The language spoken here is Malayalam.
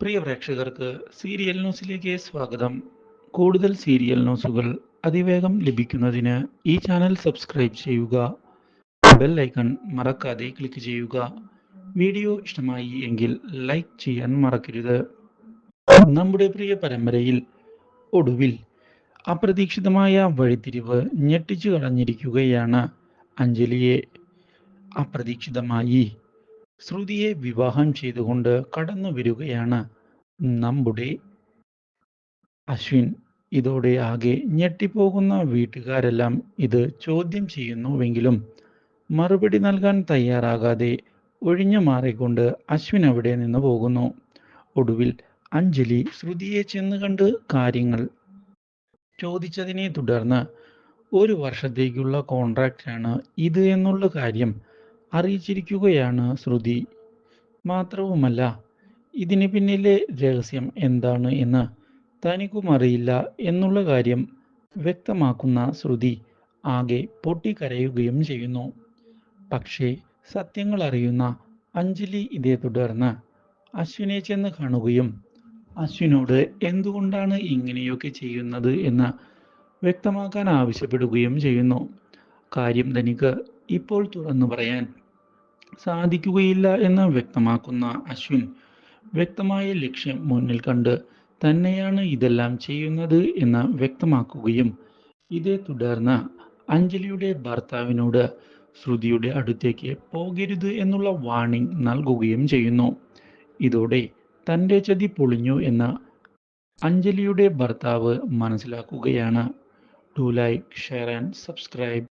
പ്രിയ പ്രേക്ഷകർക്ക് സീരിയൽ ന്യൂസിലേക്ക് സ്വാഗതം. കൂടുതൽ സീരിയൽ ന്യൂസുകൾ അതിവേഗം ലഭിക്കുന്നതിന് ഈ ചാനൽ സബ്സ്ക്രൈബ് ചെയ്യുക. ബെൽ ഐക്കൺ മറക്കാതെ ക്ലിക്ക് ചെയ്യുക. വീഡിയോ ഇഷ്ടമായി എങ്കിൽ ലൈക്ക് ചെയ്യാൻ മറക്കരുത്. നമ്മുടെ പ്രിയ പരമ്പരയിൽ ഒടുവിൽ അപ്രതീക്ഷിതമായ വഴിത്തിരിവ് ഞെട്ടിച്ചു കളഞ്ഞിരിക്കുകയാണ് അഞ്ജലിയെ. അപ്രതീക്ഷിതമായി ശ്രുതിയെ വിവാഹം ചെയ്തുകൊണ്ട് കടന്നു വരികയാണ് നമ്മുടെ അശ്വിൻ. ഇതോടെ ആകെ ഞെട്ടിപ്പോകുന്ന വീട്ടുകാരെല്ലാം ഇത് ചോദ്യം ചെയ്യുന്നുവെങ്കിലും മറുപടി നൽകാൻ തയ്യാറാകാതെ ഒഴിഞ്ഞു മാറിക്കൊണ്ട് അശ്വിൻ അവിടെ നിന്ന് പോകുന്നു. ഒടുവിൽ അഞ്ജലി ശ്രുതിയെ ചെന്ന് കണ്ട് കാര്യങ്ങൾ ചോദിച്ചതിനെ തുടർന്ന് ഒരു വർഷത്തേക്കുള്ള കോൺട്രാക്റ്റാണ് ഇത് എന്നുള്ള കാര്യം അറിയിച്ചിരിക്കുകയാണ് ശ്രുതി. മാത്രവുമല്ല ഇതിന് പിന്നിലെ രഹസ്യം എന്താണ് എന്ന് തനിക്കും അറിയില്ല എന്നുള്ള കാര്യം വ്യക്തമാക്കുന്ന ശ്രുതി ആകെ പൊട്ടിക്കരയുകയും ചെയ്യുന്നു. പക്ഷേ സത്യങ്ങൾ അറിയുന്ന അഞ്ജലി ഇതേ തുടർന്ന് അശ്വിനെ ചെന്ന് കാണുകയും അശ്വിനോട് എന്തുകൊണ്ടാണ് ഇങ്ങനെയൊക്കെ ചെയ്യുന്നത് എന്ന് വ്യക്തമാക്കാൻ ആവശ്യപ്പെടുകയും ചെയ്യുന്നു. കാര്യം തനിക്ക് ഇപ്പോൾ തുറന്നു പറയാൻ സാധിക്കുകയില്ല എന്ന് വ്യക്തമാക്കുന്ന അശ്വിൻ വ്യക്തമായ ലക്ഷ്യം മുന്നിൽ കണ്ട് തന്നെയാണ് ഇതെല്ലാം ചെയ്യുന്നത് എന്ന് വ്യക്തമാക്കുകയും ഇതേ തുടർന്ന് അഞ്ജലിയുടെ ഭർത്താവിനോട് ശ്രുതിയുടെ അടുത്തേക്ക് പോകരുത് എന്നുള്ള വാണിംഗ് നൽകുകയും ചെയ്യുന്നു. ഇതോടെ തന്റെ ചതി പൊളിഞ്ഞു എന്ന് അഞ്ജലിയുടെ ഭർത്താവ് മനസ്സിലാക്കുകയാണ്. Do like share and subscribe